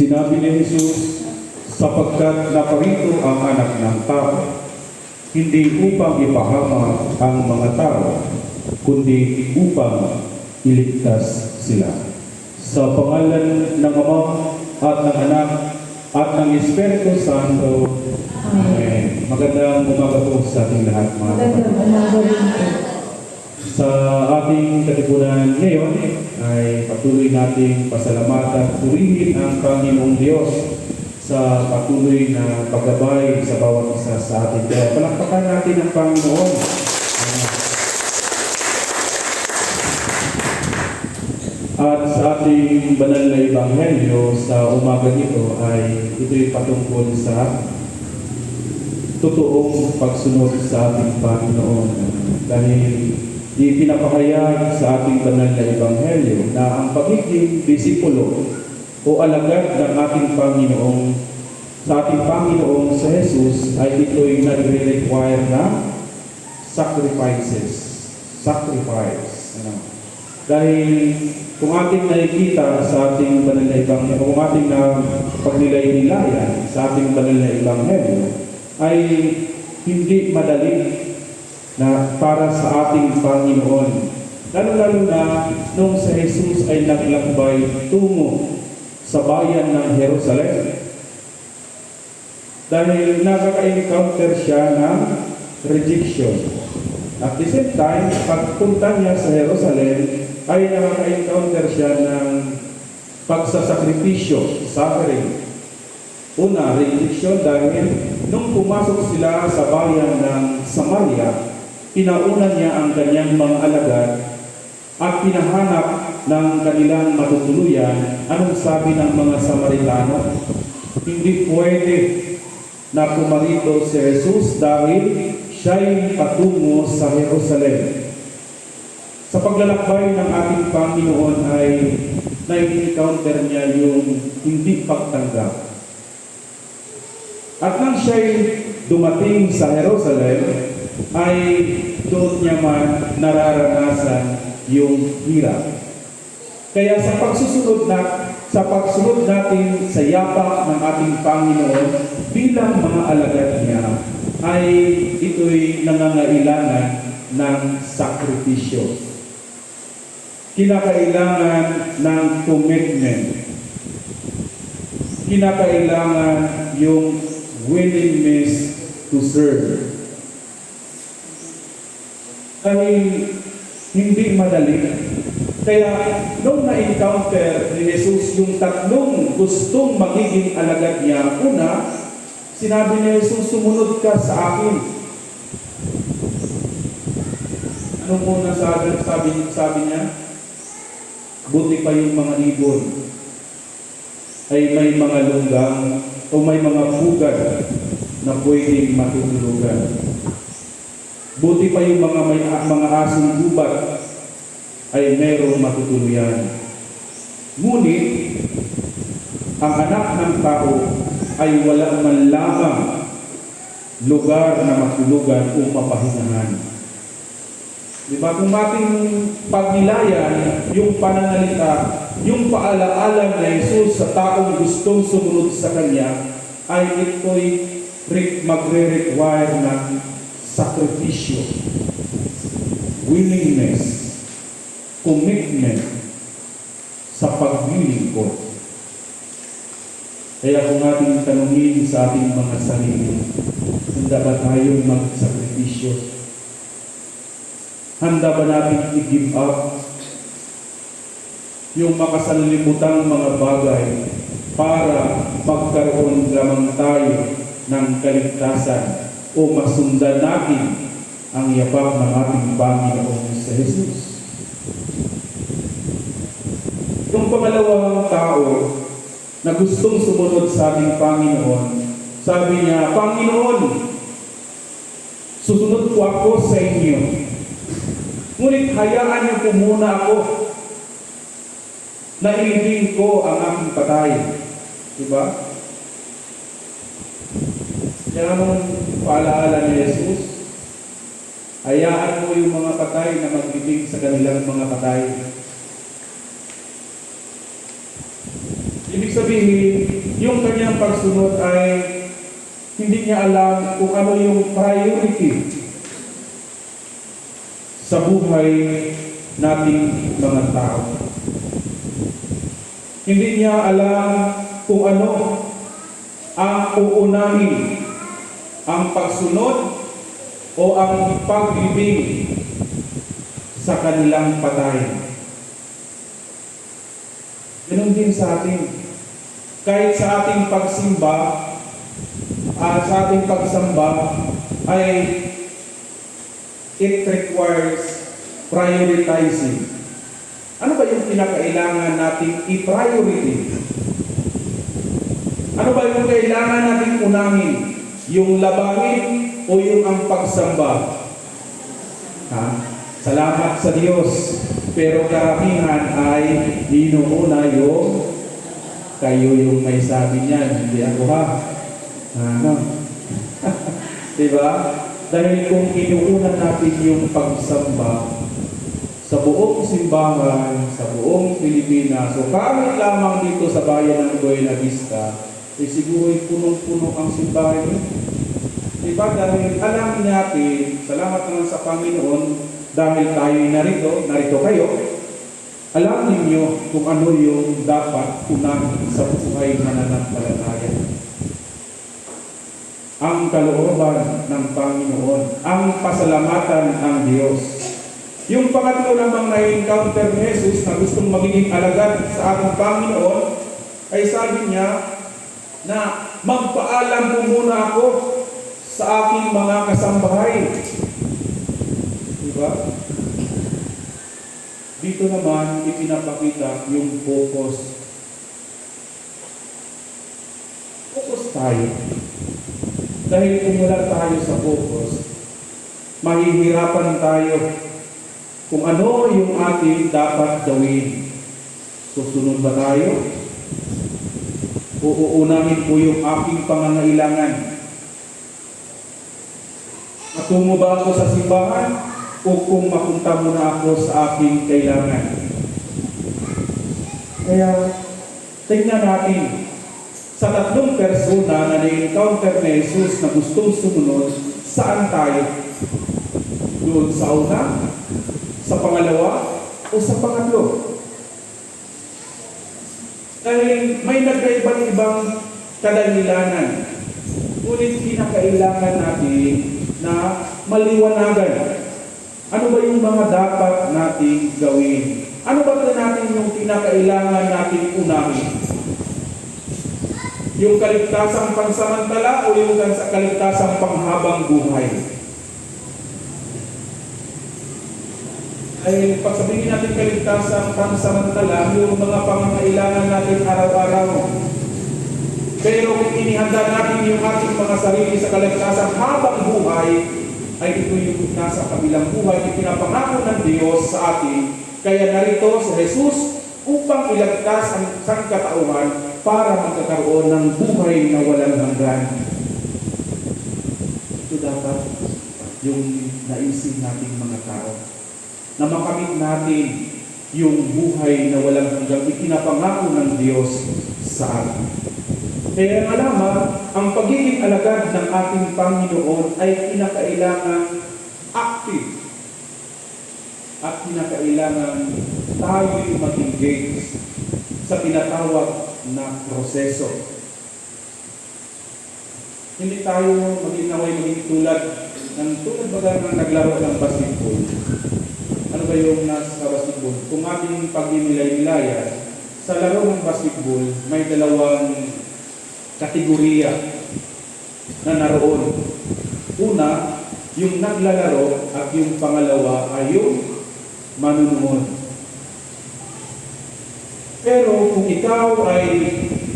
Sinabi ni Jesus, sapagkat naparito ang anak ng tao, hindi upang ipahama ang mga tao, kundi upang iligtas sila. Sa pangalan ng Ama at ng Anak at ng Espiritu Santo. Amen. Magandang umaga po sa ating lahat mga kapatid. Sa ating katipunan ngayon ay patuloy nating pasalamatan at purihin ang Panginoong Diyos sa patuloy na paggabay sa bawat isa sa atin. Kaya palakpakan natin ang Panginoon. At sa ating banal na ebanghelyo sa umaga nito ay ito'y patungkol sa totoong pagsunod sa ating Panginoon. Dahil ipinapahayag sa ating banal na ebanghelyo na ang pagiging disipulo o alagad ng ating Panginoong sa ating Panginoong sa Jesus ay ito'y nagre-require na sacrifices. Sacrifice. Ano? Dahil kung ating nakikita sa ating banal na ebanghelyo, kung ating na pagnilay-nilayan sa ating banal na ebanghelyo, ay hindi madali na para sa ating Panginoon. Lalo-lalo na nung sa Jesus ay naglakbay tungo sa bayan ng Jerusalem. Dahil nakaka-encounter siya ng rejection. At the same time, pagpunta niya sa Jerusalem, ay nakaka-encounter siya ng pagsasakripisyo, suffering. Una, rejection dahil nung pumasok sila sa bayan ng Samaria, pinauna niya ang kanyang mga alagad at pinahanap ng kanilang matutuluyan. Anong sabi ng mga Samaritano? Hindi pwede na pumarito si Jesus dahil siya'y patungo sa Jerusalem. Sa paglalakbay ng ating Panginoon ay na-encounter niya yung hindi pagtanggap. At nang siya'y dumating sa Jerusalem, ay doon niya man nararanasan yung hirap. Kaya sa pagsusunod na sa pagsunod natin sa yapak ng ating Panginoon bilang mga alagad niya, ay ito'y nangangailangan ng sakripisyo. Kinakailangan ng commitment. Kinakailangan yung willingness to serve. Dahil hindi madali. Kaya nung na-encounter ni Jesus yung tatlong gustong magiging alagad niya, una, sinabi ni Jesus, sumunod ka sa akin. Ano muna sabi, sabi, sabi niya? Buti pa yung mga ibon ay may mga lunggang o may mga bugad na pwedeng matutulugan. Buti pa yung mga may mga asong gubat ay merong matutuluyan. Ngunit ang anak ng tao ay wala man lamang lugar na matulugan o mapahingahan. Di ba? Kung ating pagnilayan, yung pananalita, yung paalaala na Jesus sa taong gustong sumunod sa Kanya, ay ito'y re- magre-require ng sakripisyo, willingness, commitment sa paglilingkod. Kaya kung ating tanungin sa ating mga sarili, handa ba tayong magsakripisyo? Handa ba natin i-give up yung makasalimutang mga bagay para magkaroon lamang tayo ng kaligtasan o masundan natin ang yapak ng ating Panginoong sa Jesus. Yung pangalawang tao na gustong sumunod sa ating Panginoon, sabi niya, Panginoon, susunod po ako sa inyo. Ngunit hayaan niyo po muna ako na ilibing ko ang aking patay. Diba? Kaya nung paalaala ni Jesus, hayaan mo yung mga patay na maglibing sa kanilang mga patay. Ibig sabihin, yung kanyang pagsunod ay hindi niya alam kung ano yung priority sa buhay nating mga tao. Hindi niya alam kung ano ang uunahin, ang pagsunod o ang paglibing sa kanilang patay. Ganun din sa atin. Kahit sa ating pagsimba, ah, sa ating pagsamba, ay it requires prioritizing. Ano ba yung pinakailangan nating i-priority? Ano ba yung kailangan nating unahin? Yung labahin o yung ang pagsamba? Ha? Salamat sa Diyos. Pero karamihan ay inuuna yung kayo yung may sabi niyan, hindi ako ha. Ano? diba? Dahil kung inuuna natin yung pagsamba sa buong simbahan, sa buong Pilipinas, so kahit lamang dito sa bayan ng Buena Vista, eh siguro'y punong-puno ang simbahan niyo. Diba? Dahil alam natin, salamat naman sa Panginoon, dahil tayo narito, narito kayo, alam ninyo kung ano yung dapat unahin sa buhay mananampalataya. Ang kalooban ng Panginoon, ang pasalamatan ng Diyos. Yung pangatlo namang na-encounter ni Jesus na gustong magiging alagad sa ating Panginoon, ay sabi niya na magpaalam po muna ako sa aking mga kasambahay. Diba? Dito naman ipinapakita yung focus. Focus tayo. Dahil kung wala tayo sa focus, mahihirapan tayo kung ano yung ating dapat gawin. Susunod ba tayo? Uuunahin po yung aking pangangailangan. Matungo ba ako sa simbahan? o kung mapunta muna ako sa aking kailangan. Kaya, tingnan natin, sa tatlong persona na na-encounter ni Jesus na gustong sumunod, saan tayo? Doon sa una? Sa pangalawa? O sa pangatlo? Dahil may nagkaiba't ibang kadahilanan. Ngunit kinakailangan natin na maliwanagan ano ba yung mga dapat nating gawin? Ano ba ito natin yung kinakailangan nating unahin? Yung kaligtasang pansamantala o yung kaligtasang panghabang buhay? Ay pagsabihin natin kaligtasang pansamantala, yung mga pangangailangan natin araw-araw. Pero kung inihanda natin yung ating mga sarili sa kaligtasang habang buhay, ay ito yung nasa kabilang buhay, ipinapangako ng Diyos sa atin. Kaya narito si Jesus upang ilagtas ang sangkatauhan para magkakaroon ng buhay na walang hanggan. Ito dapat yung naisip nating mga tao. Na makamit natin yung buhay na walang hanggan, ipinapangako ng Diyos sa atin. Kaya nga lamang, ang pagiging alagad ng ating Panginoon ay kinakailangan active at kinakailangan tayo'y mag-engage sa tinatawag na proseso. Hindi tayo maging naway maging tulad ng tulad baga ng naglaro ng basketball. Yung nasa basketball? Kung ating pag-inilay-nilayan, sa laro ng basketball, may dalawang kategorya na naroon. Una, yung naglalaro at yung pangalawa ay yung manunood. Pero kung ikaw ay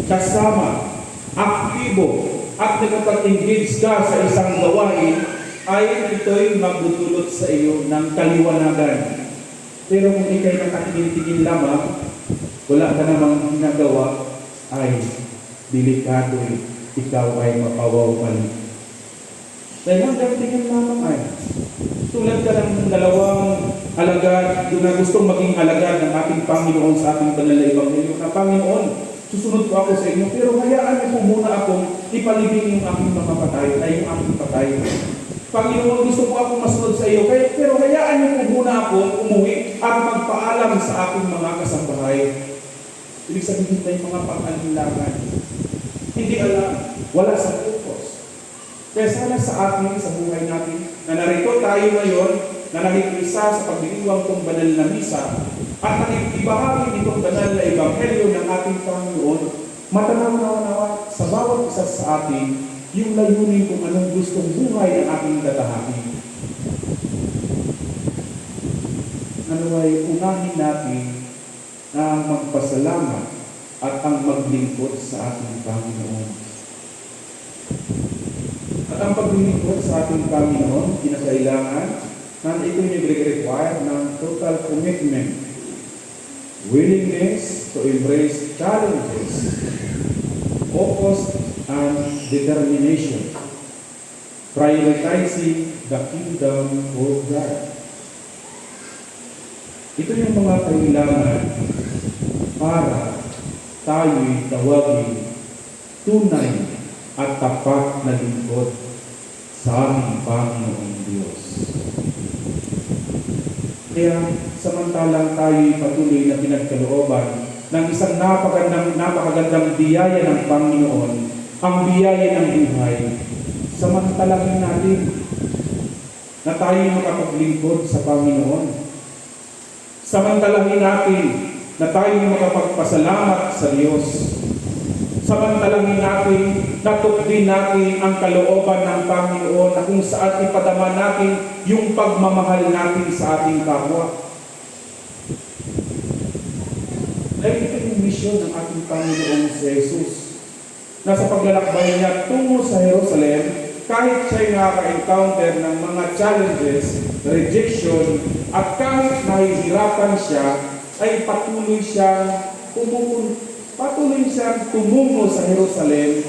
kasama, aktibo, at nakapag-engage ka sa isang gawain, ay ito'y magdudulot sa iyo ng kaliwanagan. Pero kung ikay nakatingin-tingin lamang, wala ka namang ginagawa, ay delikado eh. ikaw ay mapawawali. Dahil hanggang tingin lamang ay, tulad ka ng dalawang alagad, na gustong maging alagad ng ating Panginoon sa ating banal na Ebanghelyo, na Panginoon, susunod po ako sa inyo, pero hayaan niyo po muna akong ipalibing yung aking mga patay, ay yung aking patay. Panginoon, gusto po akong masunod sa iyo, kaya, pero muna akong umuwi at magpaalam sa aking mga kasambahay. Ibig sabihin na mga pang-alinlangan. Hindi alam, wala sa focus. Kaya sana sa atin, sa buhay natin, na narito tayo ngayon, na nakikisa sa pagdiriwang itong banal na misa, at nakikibahagi nitong banal na ebanghelyo ng ating Panginoon, matanaw na nawa sa bawat isa sa atin, yung layunin kung anong gustong buhay ang ating dadahain. Ano ay unahin natin na magpasalamat at ang maglingkod sa ating Panginoon. At ang paglilingkod sa ating Panginoon, kinakailangan na ito yung require ng total commitment, willingness to embrace challenges, focus and determination, prioritizing the kingdom of God. Ito yung mga kailangan para tayo'y tawagin tunay at tapat na lingkod sa aming Panginoong Diyos. Kaya samantalang tayo'y patuloy na pinagkalooban ng isang napakagandang, napakagandang biyaya ng Panginoon, ang biyaya ng buhay, samantalangin natin na tayo makapaglingkod sa Panginoon. Samantalangin natin na tayo makapagpasalamat sa Diyos. Samantalangin natin, natupdin natin ang kalooban ng Panginoon na kung saan ipadama natin yung pagmamahal natin sa ating kapwa. Dahil ito yung misyon ng ating Panginoong si Jesus na sa paglalakbay niya tungo sa Jerusalem, kahit siya'y nakaka-encounter ng mga challenges, rejection, at kahit nahihirapan siya, ay patuloy siyang pumupun, patuloy siyang tumungo sa Jerusalem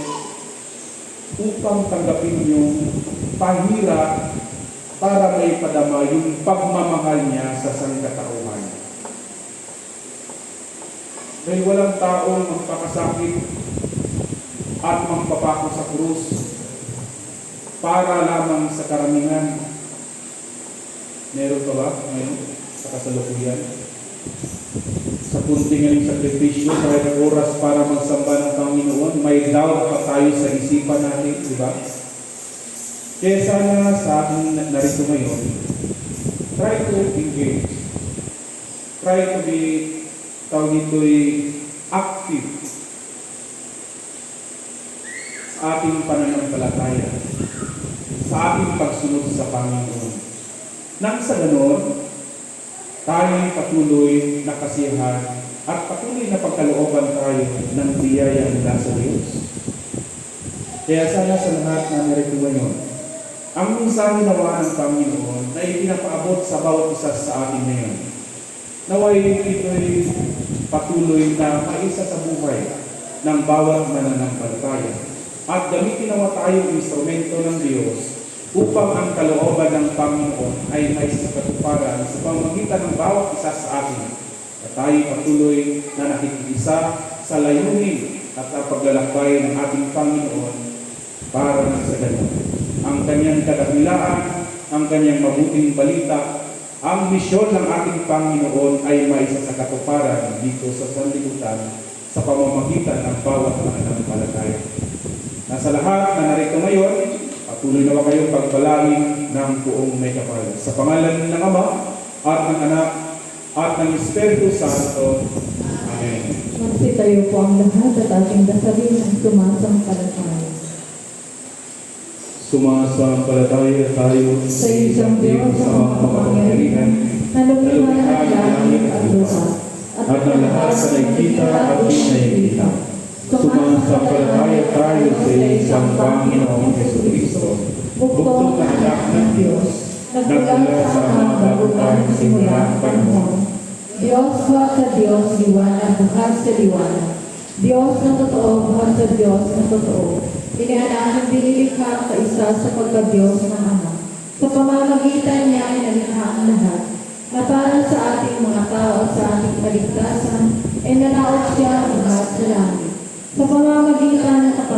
upang tanggapin yung pahira para may padama yung pagmamahal niya sa sangkatauhan. Dahil walang taong magpakasakit at magpapako sa krus para lamang sa karamihan. Meron pa ba ngayon sa kasalukuyan? Sa kunting ng sakripisyo, kahit oras para magsamba ng Panginoon, may doubt pa tayo sa isipan natin, di ba? Kaya sana sa ating narito ngayon, try to engage. Try to be, tawag ito'y active sa ating pananampalataya, sa ating pagsunod sa Panginoon. Nang sa ganon, tayo patuloy na kasiyahan at patuloy na pagkalooban tayo ng biyaya mula sa Diyos. Kaya sana sa lahat na narito ngayon, ang mensahe nawa ng Panginoon na ipinapaabot sa bawat isa sa atin ngayon. Naway ito'y patuloy na maisa sa buhay ng bawat mananampalataya. At gamitin nawa tayong instrumento ng Diyos upang ang kalooban ng Panginoon ay may sa katuparan sa pamamagitan ng bawat isa sa atin. At tayo patuloy na nakikisa sa layunin at ang paglalakbay ng ating Panginoon para na sa ganun. Ang kanyang kadakilaan, ang kanyang mabuting balita, ang misyon ng ating Panginoon ay may sa dito sa sanlibutan sa pamamagitan ng bawat mananampalataya. Nasa lahat na narito ngayon, patuloy naman kayong pagbalain ng buong may kapal. Sa pangalan ng Ama at ng Anak at ng Espiritu Santo. Amen. Magsitayo po ang lahat at ating dasalin ang sumasampalataya. Sumasampalataya tayo Sa isang Diyos sa mga kapangyarihan, na lumikha ng langit at lupa, at ng lahat sa nakikita at di nakikita. Sumasampalataya tayo sa isang Panginoong Yeso Kristo, bugtong na anak ng Diyos, nagmula sa mga baguhan simula ang panahon. Diyos buhat sa Diyos, liwanag buhat sa liwanag. Diyos na totoo, buhat sa Diyos na totoo. Inianak ng dinilikha sa isa sa pagka-Diyos ng Anak. Sa pamamagitan niya ay nalikha ang lahat. Na para sa ating mga tao at sa ating kaligtasan, ay nanaot siya buhat sa langit.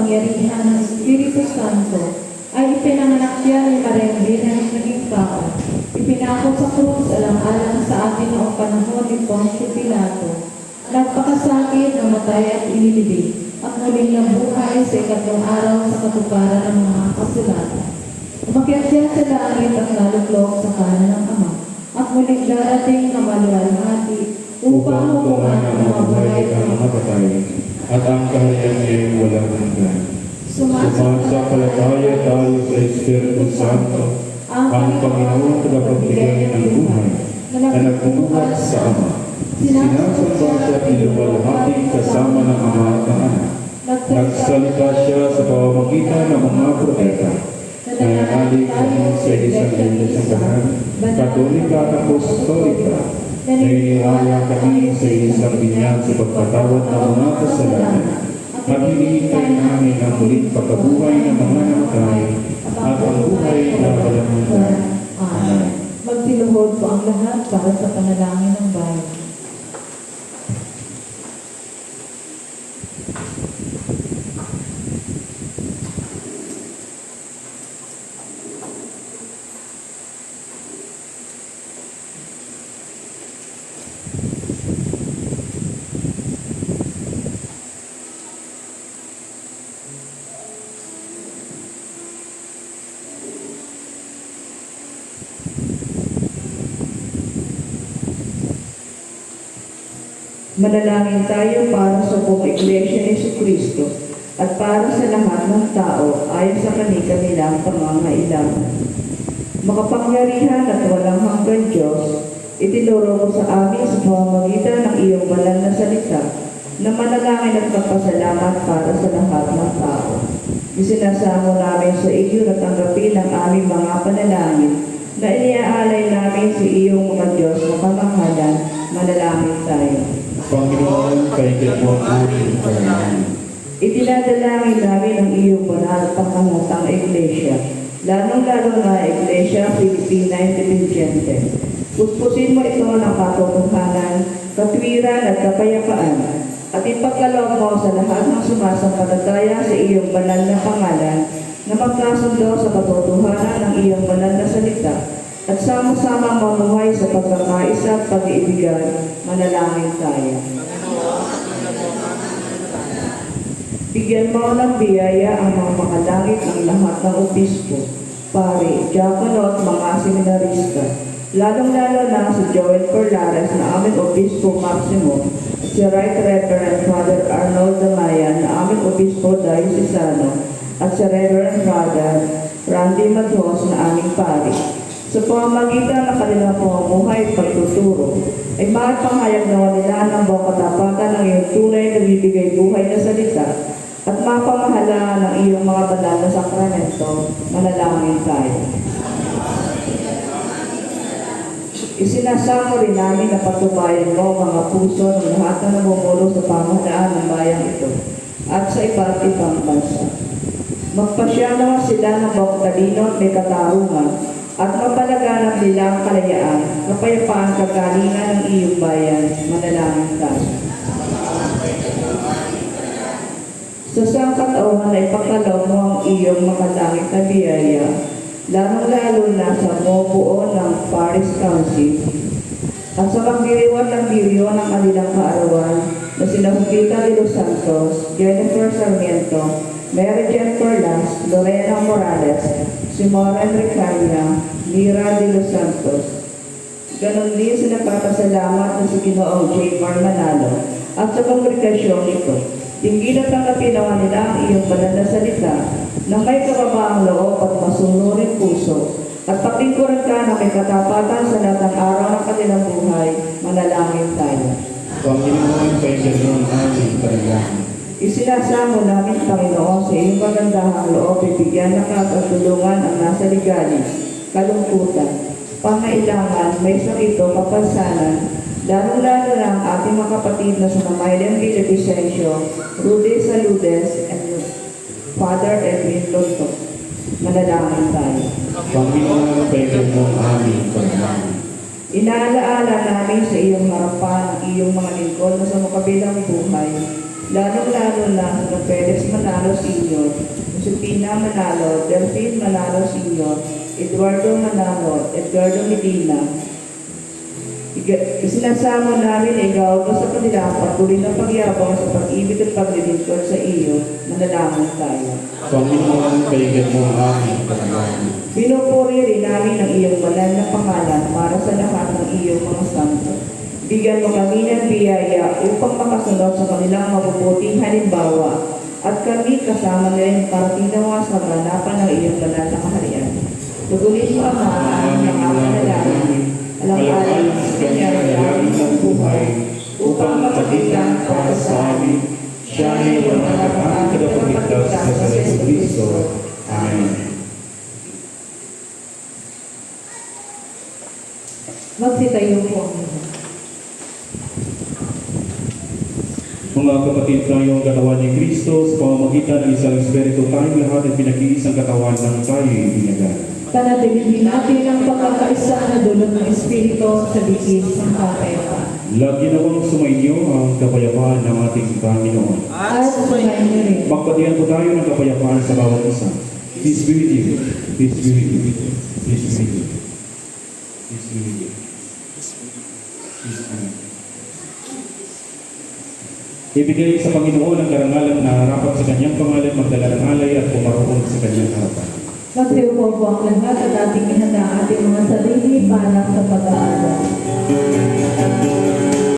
Kapangyarihan ng Espiritu Santo, ay ipinanganak siya ni Maria Virgen naging tao. Ipinako sa krus alang-alang sa atin noong panahon ni Poncio Pilato. Nagpakasakit, namatay at inilibing, at muling nabuhay sa ikatlong araw sa katuparan ng mga kasulatan. Umakyat sa langit at naluklok sa kanan ng Ama, at muling darating na maluwalhati upang hukuman ang mga buhay at ang mga patay, at ang kaharian niya ay walang hanggan. Sumasampalataya tayo sa Espiritu Santo, ang Panginoon tagapagbigay ng buhay, na nagmumuhat sa Ama. Sinasamba siya at niluwalhati kasama ng Ama at ng Anak. Nagsalita siya sa pamamagitan ng mga propeta. Nananalig kami sa isang linis ng bahan, katolika at apostolika. Naniniwala kami sa isang binyag sa pagpatawad ng mga kasalanan. At hinihintay namin ang muling pagkabuhay ng mga namatay at ang buhay na hanggan. Amen. Magsiluhod po ang lahat para sa panalangin ng bayan. Manalangin tayo para sa buong Iglesia ni Jesu Cristo at para sa lahat ng tao ayon sa kanilang pangangailangan. Makapangyarihan at walang hanggan Diyos, itinuro mo sa amin sa pamamagitan ng iyong banal na salita na manalangin at magpasalamat para sa lahat ng tao. Isinasamo namin sa iyo na tanggapin ang aming mga panalangin na iniaalay namin sa iyong mga Diyos na pamahalan, manalangin tayo. Panginoon, kaigit mo ang aming panalangin. Itinadalangin namin ang iyong banal at pangangutang iglesia, lalong-lalo na iglesia Filipina Independiente. Puspusin mo ito ng katotohanan, katwiran at kapayapaan, at ipagkaloob mo sa lahat ng sumasampalataya sa iyong banal na pangalan na magkasundo sa katotohanan ng iyong banal na salita at sama-sama mamuhay sa pagkakaisa at pag-iibigan, manalangin tayo. Bigyan mo ng biyaya ang mga makalangit ng lahat ng obispo, pare, diakono at mga seminarista. Lalong-lalo na si Joel Corlares na aming obispo Maximo, si Right Reverend Father Arnold Damayan na aming obispo Diocesano, at si Reverend Father Randy Matos na aming pari. Sa pamamagitan ng kanilang pamumuhay at pagtuturo, ay mapangayag nawa nila ng buong katapatan ng iyong tunay na bibigay buhay na salita at mapamahalaan ng iyong mga banal na sakramento, manalangin tayo. Isinasamo rin namin na patubayan mo mga puso ng lahat na namumulo sa pamahalaan ng bayang ito at sa iba't ibang bansa. Magpasya naman sila ng buong talino at may katarungan at mapalaganap nila ang kalayaan, kapayapaan kagalingan ng iyong bayan, manalangin tayo. Sa sangkatauhan ay ipagkaloob mo ang iyong makalangit na biyaya, lalong-lalo na sa buo ng Paris Council, at sa pagdiriwan ng diryo ng kanilang kaarawan na sina Jupita de los Santos, Jennifer Sarmiento, Mary Jen Corlas, Lorena Morales, si Moran Ricania, Mira de los Santos. Ganon din sila papasalamat na si Ginoong J. Manalo at sa kongregasyon nito. Tingin at tanggapin naman nila ang iyong banal na may kababaang loob at masunurin puso at paglingkuran ka na may katapatan sa lahat araw ng kanilang buhay, manalangin tayo. Panginoon, mo ang aming panalangin. Isinasamo namin, Panginoon, sa iyong magandahang loob, bibigyan ng katulungan ang nasa ligali, kalungkutan, pangailangan, may sakit o kapansanan, lalong-lalo na ang ating mga kapatid na sa Mamaylan Villavicencio, Rudy Saludes, and Father Edwin Lonto. Manalangin tayo. Panginoon, kaigit mo aming panalangin. Inaalaala namin sa iyong harapan ang iyong mga lingkod na sa makabilang buhay. Lalong-lalo na na Felix Manalo Sr., Josepina Manalo, Delphine Manalo Sr., Eduardo Manalo, Edgardo Medina, Isinasamo namin na ikaw mo sa kanila ang patuloy na pagyabang sa pag-ibig at paglilingkod sa iyo, manalangin tayo. Panginoon, kaigan mo ang aming panalangin. Pinupuri rin namin ang iyong banal na pangalan para sa lahat ng iyong mga santo. Bigyan mo kami ng biyaya upang makasunod sa kanilang mabubuting halimbawa at kami kasama nila para tinawa sa kaganapan ng iyong banal na kaharian. Tugunin mo ang mga aming nakakanalangin, alang-alang sa dalangin ng buhay, upang makabilang para sa amin. Siya ay walang nakakang kadapagligtas sa Yesu Kristo. Amen. Magsitayo po ang Mga kapatid, tayo ang katawan ni Kristo sa pamamagitan ng isang Espiritu tayong lahat ay pinag-iisang katawan ng tayo ibinagan. Panatilihin natin ang pagkakaisa na dulot ng Espiritu sa bigis ng kapayapaan. Lagi nawang sumainyo ang kapayapaan ng ating Panginoon. At sumayin niyo rin. Magpatihan po tayo ng kapayapaan sa bawat isa. Peace be with you. Peace be with you. Peace be with you. Peace be with you. Peace be with you. Ibigay sa Panginoon ang karangalan na harapat sa kanyang pangalan, magdala ng alay at pumaroon sa kanyang harapan. Magsiupo po ang lahat at ating ihanda ating mga sarili para sa pag-aaral.